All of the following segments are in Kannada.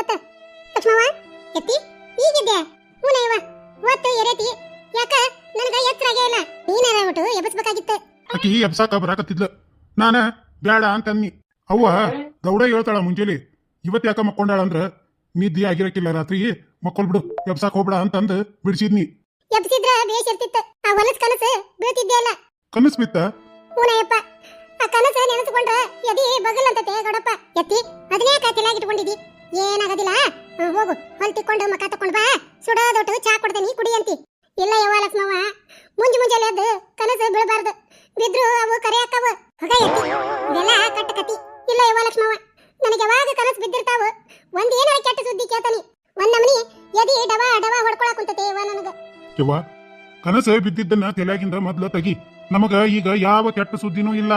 ಇವತ್ತು? ಲಕ್ಷ್ಮವ್ವ ಎತ್ತಿ? ಈಗಿದ್ದೆ. ಹೂನಯ್ಯವ್ವ ಇವತ್ತು ಎರೇತಿ ಯಾಕ? ನನಗ ಎತ್ತರಾಗೇ ಇಲ್ಲ? ನೀನೇನ ಬಿಟ್ಟು ಎಬ್ಬಿಸ್ಬೇಕಾಗಿತ್ತು ಆಕಿ ಎಬ್ಸಾಕ ಬರಾಕತ್ತಿದ್ಲ. ನಾನ ಬ್ಯಾಡ ಅಂತನ್ನಿ ಅವ್ವ ಗೌಡ ಹೇಳ್ತಾಳ ಮುಂಜಾನೆ ಇವತ್ತು ಯಾಕ ಮಕ್ಕೊಂಡಾಳ ಅಂದ್ರ? ನಿದ್ದೆ ಆಗಿರಕ್ಕಿಲ್ಲ ರಾತ್ರಿ. ಮಕ್ಕೊಲ್ ಬಿಡು ಎಬ್ಸಾಕ್ ಹೋಗ್ಬಿಡ ಅಂತಂದು ಬಿಡಿಸಿದ್ನಿ. ಎಬ್ಸಿದ್ರ ಬೇಷ್ ಇರ್ತಿತ್ತು. ಆ ಹೊಲಸ್ ಕನಸು ಬೀಳ್ತಿದ್ದೆ ಅಲ್ಲ ಕನಸ್ ಬಿತ್ತ? ಹೂನಯ್ಯಪ್ಪ ಆ ಕನಸ ನೆನೆಸ್ಕೊಂಡ್ರ ಎದಿ ಬಗಲ್ ಅಂತತೆ ಗೌಡಪ್ಪ ಎತ್ತಿ ಅದನ್ನೇ ಕಾತಿಲಾಗಿಟ್ಕೊಂಡಿದ್ದಿ ಏನಾಗೋದಿಲ್ಲ? ಹೋಗು. ಹೊಲ್ ತಿಕ್ಕೊಂಡು ಮಕ ತಕೊಂಡ್ ಬಾ. ಸುಡೋದೊಟ್ಟು ಚಾ ಕೊಡ್ತೇನೆ ಕುಡಿ ಅಂತಿ. ಇಲ್ಲ ಯವ್ವ ಲಕ್ಷ್ಮವ್ವ, ಮುಂಜು ಮುಂಜಾನೆ ಎದ್ದು ಕನಸು ಬೀಳಬಾರ್ದು. ಬಿದ್ರು ಅವು ಕರೆ ಹಾಕವ. ಹೊಗ ಕಟ್ಟ ಕತಿ ಇಲ್ಲ ಯವ್ವ ಲಕ್ಷ್ಮವ್ವ, ನನಗೆ ಯಾವಾಗ ಕನಸು ಬಿದ್ದಿರ್ತಾವ, ಒಂದ್ ಏನಾರ ಕೆಟ್ಟ ಸುದ್ದಿ ಕೇಳ್ತಾನೆ. ಒಂದ್ ನಮನಿ ಎದಿ ಡವ ಡವ ಹೊಡ್ಕೊಳಕ್ ಕುಂತತೆ ಯವ್ವ ನನಗ. ಯವ್ವ, ಕನಸು ಬಿದ್ದಿದ್ದನ್ನ ತಲೆಯಾಗಿಂದ ಮೊದ್ಲ ತಗಿ. ನಮಗ ಈಗ ಯಾವ ಕೆಟ್ಟ ಸುದ್ದಿನೂ ಇಲ್ಲ.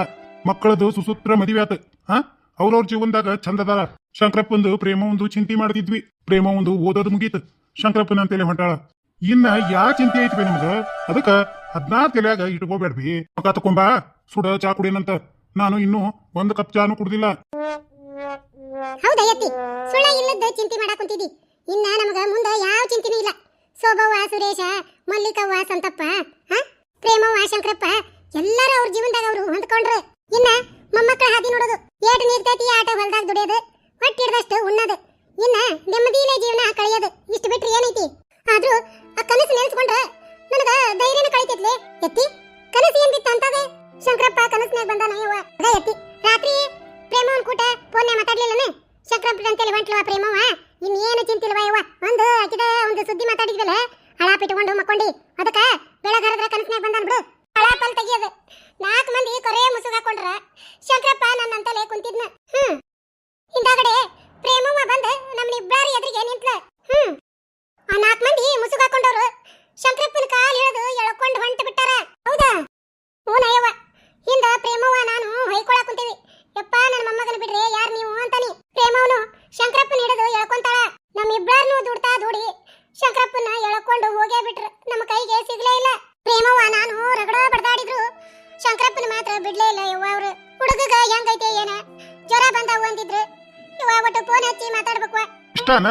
ಮಕ್ಕಳದು ಸುಸೂತ್ರ ಮದುವೆ ಆತ. ಹಾ? ಅವ್ರವ್ರ ಜೀವನದಾಗ ಚಂದದಾರ. ಶಂಕರಪ್ಪಂದು ಪ್ರೇಮ ಒಂದು ಚಿಂತೆ ಮಾಡ್ತಿದ್ವಿ. ಪ್ರೇಮ ಒಂದು ಓದೋದು ಮುಗೀತು. ಶಂಕರಪ್ಪನ ಅಂತೇಳಿ ಹೊಂಟಾಳ. ಇನ್ನ ಯಾ ಚಿಂತೆ ಐತಿ ನಿಮ್ಗ? ಅದಕ್ಕ ಹದಿನಾರು ತಲೆಯಾಗ ಇಟ್ಕೋಬೇಡ್ರಿ ಮಗ ತಕೊಂಬ, ಸುಡ ಚಾ ಕುಡಿಯನಂತ ನಾನು ಇನ್ನು ಒಂದು ಕಪ್ ಚಾನು ಕುಡ್ದಿಲ್ಲ. ಹೌದಾ ಯತ್ತಿ ಸುಳ್ಳ ಚಿಂತೆ ಮಾಡಕ್ ಇನ್ನ ನಮಗ ಮುಂದ ಯಾವ ಚಿಂತೆನೂ ಇಲ್ಲ. ಸೋಬವ್ವ, ಸುರೇಶ, ಮಲ್ಲಿಕವ್ವ, ಸಂತಪ್ಪ ಪ್ರೇಮವ್ವ, ಶಂಕರಪ್ಪ, ಎಲ್ಲರೂ ಅವ್ರ ಜೀವನದಾಗ ಅವರು ಹೊಂದ್ಕೊಂಡ್ರು. ಇನ್ನ ಮೊಮ್ಮಕ್ಕಳ ಹಾದಿ ನೋಡೋದು. ಏಟು ನೀರ್ತೈತಿ, ಆಟ ಹೊಲ್ದಾಗ ದುಡಿಯೋದು. ಹೊಟ್ಟಿಡ್ದಷ್ಟು ಉಣ್ಣೋದು ಇನ್ನ ನೆಮ್ಮದಿಲೇ ಜೀವನ ಕಳೆಯೋದು ಇಷ್ಟು ಬಿಟ್ರೆ ಏನೈತಿ ಆದ್ರೂ ಆ ಕನಸು ನೆನ್ಸ್ಕೊಂಡ್ರ ನನಗ ಧೈರ್ಯನ ಕಳಿತೈತ್ಲೆ ಎತ್ತಿ ಕನಸು ಏನ್ ಬಿತ್ತ ಅಂತದ ಶಂಕರಪ್ಪ ಕನಸ್ನ್ಯಾಗ ಬಂದಾನ ಯವ್ವ ಅದ ಎತ್ತಿ ರಾತ್ರಿ ಪ್ರೇಮವನ್ ಕೂಟ ಫೋನ್ ಮಾತಾಡ್ಲಿಲ್ಲನ ಶಂಕರಪ್ಪ ಅಂತೇಳಿ ಹೊಂಟ್ಲವ ಪ್ರೇಮವ ಇನ್ನೇನು ಚಿಂತಿಲ್ವ ಯವ್ವ ಒಂದು ಆಕಿದ ಒಂದು ಸುದ್ದಿ ಮಾತಾಡಿದ್ವಲ್ಲ ಹಳಾಪ್ ಇಟ್ಕೊಂಡು ಮಕ್ಕೊಂಡಿ ಅದಕ್ಕ ಬೆಳಗಾರದ್ರ ಕನಸ್ನ್ಯಾಗ ಬಂದಾನ ಬಿಡು ಹಳಾಪಲ್ ತೆಗಿಯೋದು ನಾಲ್ಕು ಮಂದಿ ಕೊರೆ ಮುಸುಗ್ ಹಾಕೊಂಡ್ರ ಶಂಕರಪ್ಪ ನನ್ನಂತಲೇ ಕುಂತಿದ್ನ ಹ್ಮ್ ಹಿಂದಾಗಡೆ ಪ್ರೇಮವ್ವ ನಮ್ಮ ಇಬ್ಬರ ಎದುರಿಗೆ ನಿಂತ್ಲ. ಹ್ಮ್. ಆ ನಾಲ್ಕು ಮಂದಿ ಮುಸುಗಾಕೊಂಡವ್ರು ಶಂಕರಪ್ಪನ ಕಾಲ್ ಹಿಡಿದು ಎಳ್ಕೊಂಡು ಹೊಂಟು ಬಿಟ್ಟಾರ. ಹೌದಾ? ಹ್ಞೂ ನಯವ್ವ ಹಿಂದ ಪ್ರೇಮವ್ವ, ನಾನು ಹೊಯ್ಕೊಳಕ್ ಕುಂತೀವಿ. ಯಪ್ಪ, ನನ್ನ ಮೊಮ್ಮಗನ ಬಿಡ್ರಿ, ಯಾರ್ ನೀವು ಅಂತಾನಿ ಪ್ರೇಮವನು ಶಂಕರಪ್ಪನ ಹಿಡಿದು ಎಳ್ಕೊಂತಾಳ. ನಮ್ಮಿಬ್ಬರನ್ನು ದುಡ್ತಾ ದುಡಿ ಶಂಕರಪ್ಪನ ಎಳ್ಕೊಂಡು ಹೋಗೇ ಬಿಟ್ರು. ನಮ್ಮ ಕೈಗೆ ಸಿಗ್ಲೇ ಇಲ್ಲ. ಪ್ರೇಮವ್ವ, ನಾನು ರಗಡ ಬಡದಾಡಿದ್ರು. ಶಂಕರಪ್ಪನ ಮಾತ್ರ ಬಿಡ್ಲೇ ಇಲ್ಲ ಯವ್ವ ಅವರು. ಹುಡುಗಗ ಹೆಂಗೈತೆ ಏನ? ಜ್ವರ ಬಂದಾವು ಅಂದಿದ್ರು. ಯವ್ವ ಒಟ್ಟು ಫೋನ್ ಹಚ್ಚಿ ಮಾತಾಡ್ಬೇಕು. ಇಷ್ಟನ?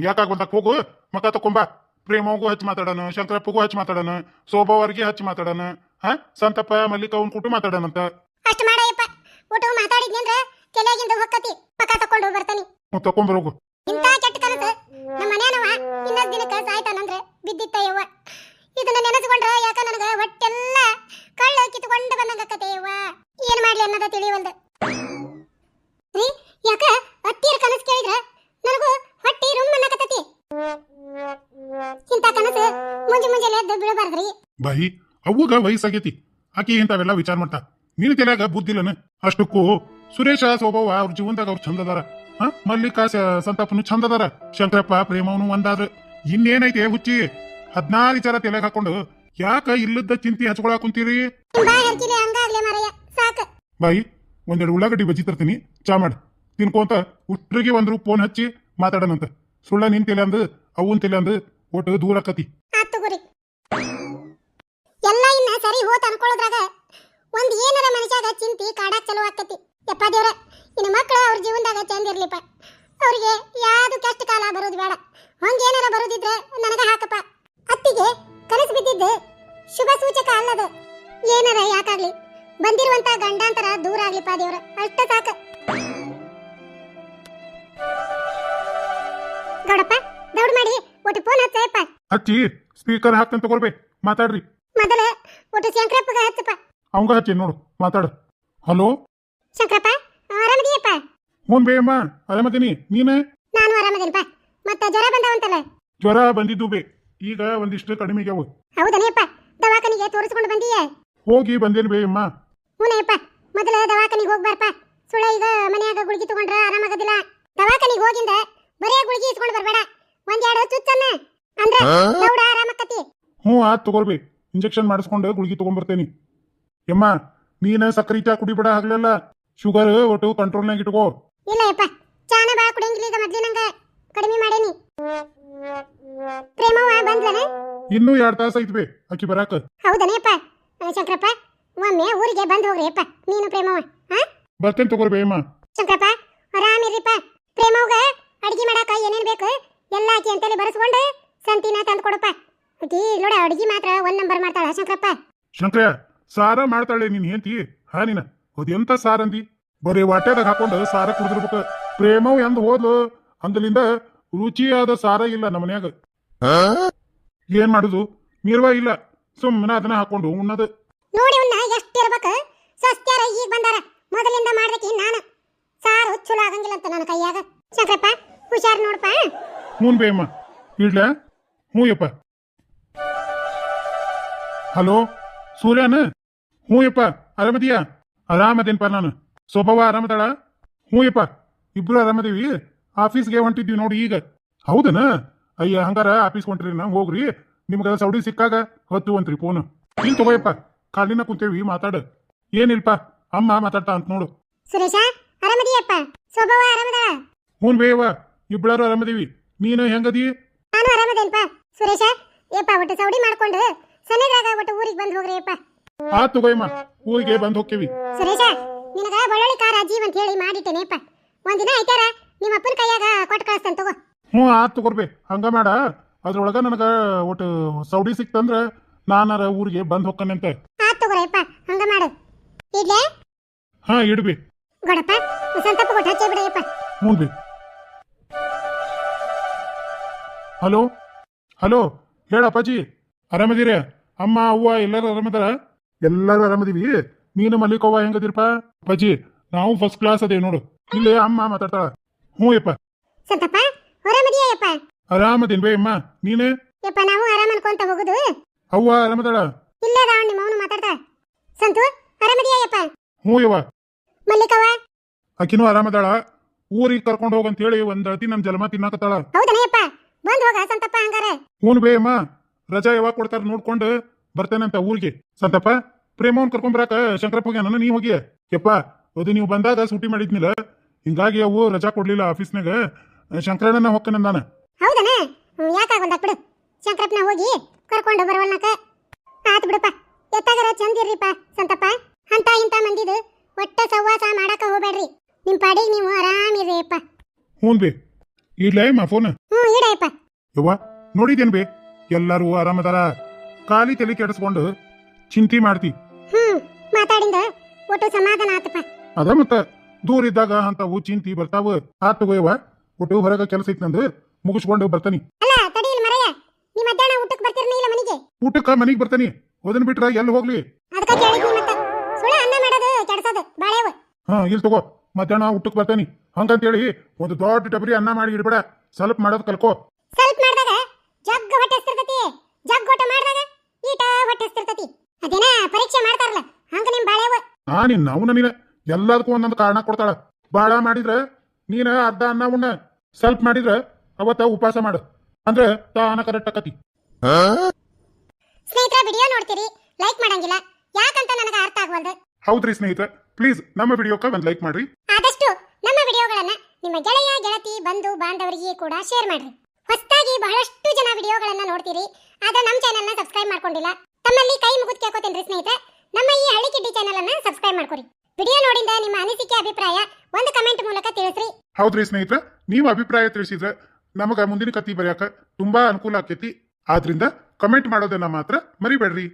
ಯಾಕಾಗಂತ ಹೋಗು? ಮಕ ತಕೊಂಬಾ ಪ್ರೇಮಗೂ ಹಚ್ಚಿ ಮಾತಾಡೋಣ ಶಂಕರಪ್ಪಗೂ ಹಚ್ಚಿ ಮಾತಾಡೋಣ ಶೋಭಾವರ್ಗೆ ಹಚ್ಚಿ ಮಾತಾಡೋಣ ಹಾ? ಸಂತಪ್ಪ ಮಲ್ಲಿಕ ಅವ್ನ ಕುಟು ಮಾತಾಡೋಣಂತ. ಅಷ್ಟು ಮಾಡಯ್ಯಪ್ಪ ಒಟ್ಟು ಮಾತಾಡಿದ್ನಂದ್ರ ತಲೆಗಿಂದ ಹೊಕ್ಕತಿ. ಪಕ್ಕ ತಕೊಂಡು ಬರ್ತಾನೆ. ತಕೊಂಬರೋಗು ಇಂಥ ಕೆಟ್ಟ ಕನಸು ನಮ್ಮ ಮನೆಯನವ ಇನ್ನೊಂದು ದಿನಕ್ಕೆ ಸಾಯ್ತಾನಂದ್ರೆ ಬಿದ್ದಿತ್ತ ಯವ್ವ ಇದನ್ನ ನೆನೆಸ್ಕೊಂಡ್ರೆ ಯಾಕ ನನಗ ಹೊಟ್ಟೆಲ್ಲ ಕಳ್ಳು ಕಿತ್ಕೊಂಡು ಬಂದಂಗಕ್ಕತೆ ಯವ್ವ ಏನ್ ಮಾಡ್ಲಿ ಅನ್ನೋದ ತಿಳಿಯವಲ್ದು ರೀ ಯಾಕ? ಅತ್ತಿಯರ ಕನಸು ಕೇಳಿದ್ರ ನನಗೂ ಹೊಟ್ಟಿ ರುಮ್ ಅನ್ನಕತ್ತತಿ. ಇಂಥ ಕನಸು ಮುಂಜಿ ಮುಂಜಾನೆ ಎದ್ದು ಬೀಳಬಾರ್ದ್ರಿ ಬಾಯಿ ಅವ್ವಗ ವಯಸ್ಸಾಗೈತಿ. ಆಕಿ ಇಂಥವೆಲ್ಲ ವಿಚಾರ ಮಾಡ್ತಾ. ನೀನು ತಲೆಯಾಗ ಬುದ್ಧಿಲ್ಲನ ಅಷ್ಟಕ್ಕೂ ಸುರೇಶ ಸೋಬವ್ವ ಅವ್ರ ಜೀವನದಾಗ ಅವ್ರು ಚಂದದಾರ. ಹಾ? ಮಲ್ಲಿಕಾ ಸಂತಾಪನು ಚಂದದಾರ. ಶಂಕರಪ್ಪ ಪ್ರೇಮವನು ಒಂದಾದ್ರು. ಇನ್ನೇನೈತೆ ಹುಚ್ಚಿ? ಹದಿನಾರು ವಿಚಾರ ತಲೆಗೆ ಹಾಕೊಂಡು ಯಾಕ ಇಲ್ಲದ ಚಿಂತೆ ಹಚ್ಕೊಳಕ್ ಕುಂತೀರಿ? ಬಾಯಿ ಒಂದೆರಡು ಉಳ್ಳಾಗಡ್ಡಿ ಬಜ್ಜಿ ತರ್ತೀನಿ. ಚಾ ಮಾಡು. ತಿನ್ಕೊಂತ ಉಟ್ರಿಗೆ ಒಂದ್ರು ಫೋನ್ ಹಚ್ಚಿ ಮಾತಾಡೋಣಂತ ಸುಳ್ಳ ನಿನ್ ತಿಳಿ ಅಂದು ಅವನ್ ತಲೆ ಅಂದು, ಒಟ್ಟು ದೂರ ಆಕತಿ. ತಗೋರಿ. ಎಲ್ಲ ಇನ್ನ ಸರಿ ಹೋತ್ ಅನ್ಕೊಳ್ಳೋದ್ರಾಗ ಒಂದ್ ಏನಾರ ಮನುಷ್ಯಾಗ ಚಿಂತಿ ಕಾಡಾಕ್ ಚಲೋ ಆಕತಿ. ಯಪ್ಪ ದೇವ್ರ ಇನ್ನು ಮಕ್ಕಳು ಅವ್ರ ಜೀವನದಾಗ ಚಂದ ಇರ್ಲಿಪ್ಪ. ಅವ್ರಿಗೆ ಯಾವ್ದು ಕಷ್ಟ ಕಾಲ ಬರೋದು ಬೇಡ. ಹಂಗ ಏನಾರ ಬರೋದಿದ್ರೆ ನನಗ ಹಾಕಪ್ಪ. ಅತ್ತಿಗೆ ಕನಸು ಬಿದ್ದಿದ್ದು ಶುಭ ಸೂಚಕ ಅಲ್ಲದು. ಏನಾರ ಯಾಕಾಗ್ಲಿ. ಬಂದಿರುವಂತ ಗಂಡಾಂತರ ದೂರ ಆಗ್ಲಿಪ್ಪ ದೇವ್ರ. ಅಷ್ಟ ಸಾಕ. ಗೌಡಪ್ಪ ದೌಡ್ ಮಾಡಿ ಒಟ್ಟು ಫೋನ್ ಹಚ್ಚಪ್ಪ. ಹಚ್ಚಿ ಸ್ಪೀಕರ್ ಹಾಕ್ತಂತ ತಗೊಳ್ಬೆ ಮಾತಾಡ್ರಿ. ಮೊದಲ ಒಟ್ಟು ಶಂಕರಪ್ಪಗ ಹಚ್ಚಪ್ಪ. ಅವಂಗ ಹಚ್ಚಿ ನೋಡು ಮಾತಾಡು. ಹಲೋ? ಶಂಕರಪ್ಪ ಆರಾಮದಿಯಪ್ಪ? ಹ್ಞೂ ಬೇ ಅಮ್ಮ ಆರಾಮದೀನಿ. ನೀನು? ನಾನು ಆರಾಮದೇನಪ್ಪ. ಮತ್ತೆ ಜ್ವರ ಬಂದವಂತಲ್ಲ? ಜ್ವರ ಬಂದಿದ್ದು ಬೇ. ಈಗ ಒಂದಿಷ್ಟು ಕಡಿಮೆ ಆಗ್ಯಾವು. ಹೌದನಿಯಪ್ಪ ದವಾಖಾನಿಗೆ ತೋರಿಸ್ಕೊಂಡು ಬಂದೀಯ? ಹೋಗಿ ಬಂದೇನು ಬೇ ಅಮ್ಮ. ಹೂನಯ್ಯಪ್ಪ ಮೊದಲ ದವಾಖಾನಿಗೆ ಬರಪ್ಪ ಸುಳ ಈಗ ಮನೆಯಾಗ ಗುಳಿಗೆ ತಗೊಂಡ್ರ ಆರಾಮಾಗೋದಿಲ್ಲ. ದವಾಖಾನಿಗೆ ಹೋಗಿಂದ ಬರೇ ಗುಳಿಗೆ ಇಸ್ಕೊಂಡು ಬರಬೇಡ. ಒಂದೆರಡು ಚುಚ್ಚನ್ನ. ಅಂದ್ರೆ ದೌಡ ಆರಾಮಕ್ಕತಿ. ಹ್ಞೂ ಆ ತಗೋರ್ಬಿ ಇಂಜೆಕ್ಷನ್ ಮಾಡಿಸ್ಕೊಂಡು ಗುಳಿಗೆ ತಗೊಂಡ್ಬರ್ತೇನಿ. ಯಮ್ಮ ನೀನ ಸಕ್ಕರೆ ಚಾ ಕುಡಿಬೇಡ ಆಗ್ಲಿಲ್ಲ ಶುಗರ್ ಒಟ್ಟು ಕಂಟ್ರೋಲ್ನಾಗ ಇಟ್ಕೋ. ಇಲ್ಲ ಯಪ್ಪ ಚಾನ ಬಾ ಕುಡಿಯಂಗಿಲ್ಲ ಈಗ ಮೊದ್ಲಿನಂಗ ಕಡಿಮೆ ಮಾಡೇನಿ. ಪ್ರೇಮವ ಬಂದ್ಲನ? ಇನ್ನೂ ಎರಡು ತಾಸ ಐತ್ಬಿ ಅಕ್ಕಿ ಬರಾಕ. ಹೌದನೇಪ್ಪ ಶಂಕರಪ್ಪ ಒಮ್ಮೆ ಊರಿಗೆ ಬಂದು ಹೋಗ್ರಿಯಪ್ಪ ನೀನು ಪ್ರೇಮವ ಹಾ ಬರ್ತೇನೆ ತಗೋರಿ ಬೇ ಅಮ್ಮ. ಶಂಕರಪ್ಪ ಆರಾಮಿರ್ರಿಪ್ಪ. ಪ್ರೇಮವ್ಗ ಅಡಿಗೆ ಮಾಡಾಕ ಏನೇನ್ ಬೇಕು ಎಲ್ಲ ಹಾಕಿ ಅಂತೇಳಿ ಬರೆಸ್ಕೊಂಡು ಸಂತಿನ ತಂದು ಕೊಡಪ್ಪ. ಆಕಿ ನೋಡ ಅಡಿಗೆ ಮಾತ್ರ ಒಂದ್ ನಂಬರ್ ಮಾಡ್ತಾಳ ಶಂಕರಪ್ಪ. ಶಂಕರ ಸಾರ ಮಾಡ್ತಾಳೆ ನೀನ್ ಹೆಂತಿ ಹಾ ನೀನ? ಅದೆಂತ ಸಾರ ಅಂದಿ? ಬರೀ ಹೊಟ್ಟೆದಾಗ ಹಾಕೊಂಡು ಸಾರ ಕುಡಿದಿರ್ಬೇಕು. ಪ್ರೇಮವು ಎಂದ್ ಹೋದ್ಲು? ಅಂದಲಿಂದ ರುಚಿಯಾದ ಸಾರ ಇಲ್ಲ ನಮ್ಮ ಮನ್ಯಾಗ. ಏನ್ ಮಾಡುದು? ನೀರ್ವ ಇಲ್ಲ. ಸುಮ್ಮನೆ ಅದನ್ನ ಹಾಕೊಂಡು ಉಣ್ಣದು. ನೋಡಿ ಉನ್ನ ಎಷ್ಟು ಇರ್ಬೇಕು? ಸಸ್ತಾರ ಈಗ ಬಂದಾರ. ಮೊದಲಿಂದ ಮಾಡ್ಬೇಕು ನಾನು. ಸಾರು ಚಲೋ ಆಗಂಗಿಲ್ಲ ಅಂತ ನನ್ನ ಕೈಯಾಗ. ಶಂಕರಪ್ಪ ಹುಷಾರ್ ನೋಡಪ್ಪ ಹ್ಞೂ ಬೇಮ್ಮ ಇಡ್ಲ? ಹ್ಞೂ ಯಪ್ಪ ಹಲೋ? ಸೂರ್ಯನ? ಹ್ಞೂ ಯಪ್ಪ ಆರಾಮದಿಯಾ? ಆರಾಮದೇನಪ್ಪ ನಾನು. ಸೊಬವ ಆರಾಮದಾಳ? ಹ್ಞೂ ಯಪ್ಪ ಇಬ್ರು ಆರಾಮದೀವಿ? ಆಫೀಸ್ಗೆ ಹೊಂಟಿದ್ವಿ ನೋಡಿ ಈಗ. ಹೌದನ? ಅಯ್ಯ ಹಂಗಾರ ಆಫೀಸ್ ಹೊಂಟ್ರಿ ನಾ ಹೋಗ್ರಿ. ನಿಮ್ಗೆ ಸೌಡಿ ಸಿಕ್ಕಾಗ ಹೊತ್ತು ಅಂತ್ರಿ ಫೋನ್ ಇಲ್ಲಿ ತಗೋಯಪ್ಪ ಕಾಲಿನ ಕುಂತೇವಿ ಮಾತಾಡ. ಏನಿಲ್ಪ ಅಮ್ಮ ಮಾತಾಡ್ತಾ ಅಂತ ನೋಡು. ಸುರೇಶ ಆರಾಮದಿಯಪ್ಪ? ಸ್ವಭಾವ ಆರಾಮದಾಳ? ಹ್ಞೂ ಬೇಯವ್ವ ಇಬ್ಬಳಾರು ಆರಾಮದೀವಿ. ನೀನು ಹೆಂಗದಿ? ನಾನು ಆರಾಮದೇನಪ್ಪ. ಸುರೇಶ ಏಪ್ಪ ಒಟ್ಟು ಸೌಡಿ ಮಾಡ್ಕೊಂಡು ಸನೇದಾಗ ಒಟ್ಟು ಊರಿಗೆ ಬಂದು ಹೋಗ್ರಿ ಅಪ್ಪ ಆ ತಗೋಯಮ್ಮ. ಊರಿಗೆ ಬಂದು ಹೋಗ್ತೀವಿ. ಸುರೇಶ ನಿನಗ ಬಳ್ಳೊಳ್ಳಿ ಕಾರ ಜೀವ ಅಂತ ಹೇಳಿ ಮಾಡಿಟ್ಟೇನೆಪ್ಪ ಒಂದಿನ ಐತಾರ ನಿಮ್ಮ ಅಪ್ಪನ ಕೈಯಾಗ ಕೊಟ್ಟು ಕಳಿಸ್ತೇನೆ ತಗೋ. ಹ್ಞೂ ಆ ತಗೋರ್ಬೆ. ಹಂಗ ಮಾಡ. ಅದ್ರೊಳಗ ನನಗ ಒಟ್ಟು ಸೌಡಿ ಸಿಕ್ತಂದ್ರ ನಾನಾರ ಊರಿಗೆ ಬಂದು ಹೊಕ್ಕನಂತೆ ಆತ್ ತಗೋರಪ್ಪ ಹಂಗ ಮಾಡು. ಇಡ್ಲೆ? ಹಾ ಇಡ್ಬಿ. ಗೊಡಪ್ಪ ಸಂತಪ್ಪ ಕೊಟ್ಟು ಹಚ್ಚಿ ಬಿಡಯ್ಯಪ್ಪ ಹ್ಞೂ ಬಿ ಹಲೋ? ಹಲೋ? ಹೇಳ ಅಪ್ಪಾಜಿ. ಆರಾಮದಿರಿ ಅಮ್ಮ ಅವ್ವ ಎಲ್ಲರೂ ಆರಾಮದಾರ? ಎಲ್ಲರೂ ಆರಾಮದೀವಿ. ನೀನು ಮಲ್ಲಿಕವ್ವ ಹೆಂಗದಿರಪ್ಪ? ಅಪ್ಪಾಜಿ ನಾವು ಫಸ್ಟ್ ಕ್ಲಾಸ್ ಅದೇ ನೋಡು. ಇಲ್ಲೇ ಅಮ್ಮ ಮಾತಾಡ್ತಾಳ. ಹ್ಞೂ ಯಪ್ಪ. ಸಂತಪ್ಪ ಆರಾಮದಿಯಪ್ಪ ಆರಾಮದೇನ್ ಬೇ ಅಮ್ಮ. ನೀನು? ಯಪ್ಪ ನಾವು ಆರಾಮ ಅನ್ಕೊಂತ ಹೋಗುದು. ಅವ್ವ ಆರಾಮದಾಳ? ಇಲ್ಲೇ ಅದಾವ ನಿಮ್ಮ ಅವನು ಮಾತಾಡ್ತಾ. ಸಂತು ಆರಾಮದಿಯಪ್ಪ ಹ್ಞೂ ಯವ್ವ. ಮಲ್ಲಿಕವ್ವ? ಆಕಿನೂ ಆರಾಮದಾಳ. ಊರಿಗೆ ಕರ್ಕೊಂಡು ಹೋಗಂತ ಹೇಳಿ ಒಂದ್ ಅತಿ ನಮ್ ಜಲಮ ತಿನ್ನಾಕತ್ತಾಳ. ಹೌದನಯ್ಯಪ್ಪ ಬಂದ್ ಹೋಗ ಸಂತಪ್ಪ ಹಂಗಾರೆ. ಹ್ಞೂ ಬೇ ಅಮ್ಮ. ರಜಾ ಯಾವಾಗ ಕೊಡ್ತಾರ ನೋಡ್ಕೊಂಡು ಬರ್ತೇನಂತ ಊರಿಗೆ. ಸಂತಪ್ಪ ಪ್ರೇಮವನ್ ಕರ್ಕೊಂಡ್ ಬರಾಕ ಶಂಕರಪ್ಪ ಹೋಗ್ಯಾನ ನೀ ಹೋಗಿ ಯಪ್ಪ ಅದು ನೀವು ಬಂದಾಗ ಸೂಟಿ ಮಾಡಿದ್ನಿಲ್ಲ. ಹಿಂಗಾಗಿ ಅವು ರಜಾ ಕೊಡ್ಲಿಲ್ಲ ಆಫೀಸ್ನಾಗ. ಶಂಕರಣ್ಣನ ಹೊಕ್ಕನಂದಾನ ಹೌದನ? ಯಾಕಾಗೊಂದ ಬಿಡು. ಶಂಕರಪ್ಪನ ಹೋಗಿ ಕರ್ಕೊಂಡು ಬರವಲ್ನಕ. ಆತ್ ಬಿಡಪ್ಪ. ಎತ್ತಾಗರ ಚಂದ ಇರ್ರಿಪ್ಪ ಸಂತಪ್ಪ. ಅಂತ ಇಂತ ಮಂದಿದು ಒಟ್ಟ ಸಹವಾಸ ಮಾಡಾಕ ಹೋಗ್ಬೇಡ್ರಿ. ನಿಮ್ ಪಾಡಿಗೆ ನೀವು ಆರಾಮ ಅಪ್ಪ ಹ್ಞೂ ಬೇ. ಇಡ್ಲೇ ಅಮ್ಮ ಫೋನ್ ಹ್ಞೂ ಇಡಯಪ್ಪ ಯವ್ವ ನೋಡಿದೇನ್ ಬೇ? ಎಲ್ಲರೂ ಆರಾಮದಾರ? ಖಾಲಿ ತಲೆ ಕೆಡಿಸ್ಕೊಂಡು ಚಿಂತೆ ಮಾಡ್ತಿ. ಹ್ಮ್ ಮಾತಾಡಿಂದ ಒಟ್ಟು ಸಮಾಧಾನ ಆತಪ್ಪ. ಅದ ಮತ್ತ ದೂರ ಇದ್ದಾಗ ಅಂತವು ಚಿಂತಿ ಬರ್ತಾವ. ಆತ್ ತಗೋಯವ್ವ ಒಟ್ಟು ಹೊರಗ ಕೆಲಸ ಐತ್ ನಂದು ಮುಗಿಸ್ಕೊಂಡು ಬರ್ತಾನಿ. ಅಲ್ಲ ತಡಿಯಿಲ್ ಮರಯ್ಯ. ನೀ ಮಧ್ಯಾಹ್ನ ಊಟಕ್ಕೆ ಬರ್ತಿರ್ನಿ ಇಲ್ಲ ಮನೆಗೆ? ಊಟಕ್ಕ ಮನಿಗ್ ಬರ್ತಾನಿ. ಅದನ್ ಬಿಟ್ರ ಎಲ್ಲಿ ಹೋಗ್ಲಿ? ಅದಕ್ಕ ಕೇಳಿದ್ನಿ ಮತ್ತ. ಸುಳ್ಳ ಅನ್ನ ಮಾಡೋದು ಕೆಡ್ಸೋದು ಬಾಳೆವ ಹಾ ಇಲ್ಲಿ ತಗೋ. ಮಧ್ಯಾಹ್ನ ಊಟಕ್ಕೆ ಹಂಗಂತ ಹಂಗಂತೇಳಿ ಒಂದು ದೊಡ್ಡ ಡಬರಿ ಅನ್ನ ಮಾಡಿ ಇಡ್ಬೇಡ. ಸ್ವಲ್ಪ ಮಾಡೋದು ಕಲ್ಕೋ. ಸ್ವಲ್ಪ ಮಾಡಿದಾಗ ಜಗ್ ಹೊಟ್ಟೆ ಹಸ್ತಿರ್ತತಿ ಜಗ್ ಹೊಟ್ಟೆ ಮಾಡಿದಾಗ ಈಟ ಹೊಟ್ಟೆ ಹಸ್ತಿರ್ತತಿ ಅದೇನ ಪರೀಕ್ಷೆ ಮಾಡ್ತಾರಲ್ಲ ಹಂಗ ನಿಮ್ ಬಾಳೆವ ಆ ನಿನ್ನ ನಾವು ನೀನ. ಎಲ್ಲದಕ್ಕೂ ಒಂದೊಂದು ಕಾರಣ ಕೊಡ್ತಾಳ. ಬಾಳ ಮಾಡಿದ್ರೆ ನೀನ ಅರ್ಧ ಅನ್ನ ಉಣ್ಣ. ಸ್ವಲ್ಪ ಮಾಡಿದ್ರೆ ಅವತ್ತ ಉಪವಾಸ ಮಾಡು. ಅಂದ್ರೆ ತಾನ ಕರೆಕ್ಟ್ ಆಕತಿ. ಸ್ನೇಹಿತರ ವಿಡಿಯೋ ನೋಡ್ತೀರಿ ಲೈಕ್ ಮಾಡಂಗಿಲ್ಲ. ಯಾಕಂತ ನನಗೆ ಅರ್ಥ ಆಗವಲ್ದು. ಹೌದ್ರಿ ಸ್ನೇಹಿತರೆ? ಪ್ಲೀಸ್ ನಮ್ಮ ವಿಡಿಯೋಕ್ಕೆ ಒಂದು ಲೈಕ್ ಮಾಡ್ರಿ. ಆದಷ್ಟು ನಮ್ಮ ವಿಡಿಯೋಗಳನ್ನ ನಿಮ್ಮ ಗೆಳೆಯ ಗೆಳತಿ ಬಂಧು ಬಾಂಧವರಿಗೆ ಕೂಡ ಶೇರ್ ಮಾಡ್ರಿ. ಹೊಸದಾಗಿ ಬಹಳಷ್ಟು ಜನ ವಿಡಿಯೋಗಳನ್ನ ನೋಡ್ತೀರಿ. ಆದ್ರೆ ನಮ್ಮ ಚಾನೆಲ್ನ ಸಬ್ಸ್ಕ್ರೈಬ್ ಮಾಡ್ಕೊಂಡಿಲ್ಲ. ತಮ್ಮಲ್ಲಿ ಕೈ ಮುಗಿದು ಕೇಳ್ಕೊತೇನ್ರಿ ಸ್ನೇಹಿತರೆ. ನಮ್ಮ ಈ ಹಳ್ಳಿ ಕಿಡ್ಡಿ ಚಾನೆಲ್ ಅನ್ನ ಸಬ್ಸ್ಕ್ರೈಬ್ ಮಾಡ್ಕೊರಿ. ವಿಡಿಯೋ ನೋಡಿದ ನಿಮ್ಮ ಅನಿಸಿಕೆ ಅಭಿಪ್ರಾಯ ಒಂದು ಕಮೆಂಟ್ ಮೂಲಕ ತಿಳಿಸ್ರಿ. ಹೌದ್ರಿ ಸ್ನೇಹಿತರೆ ನೀವು ಅಭಿಪ್ರಾಯ ತಿಳಿಸಿದ್ರೆ ನಮಗ ಮುಂದಿನ ಕತ್ತಿ ಬರೆಯಕ ತುಂಬಾ ಅನುಕೂಲ ಆಕೈತಿ. ಆದ್ರಿಂದ ಕಮೆಂಟ್ ಮಾಡೋದನ್ನ ಮಾತ್ರ ಮರಿಬೇಡ್ರಿ.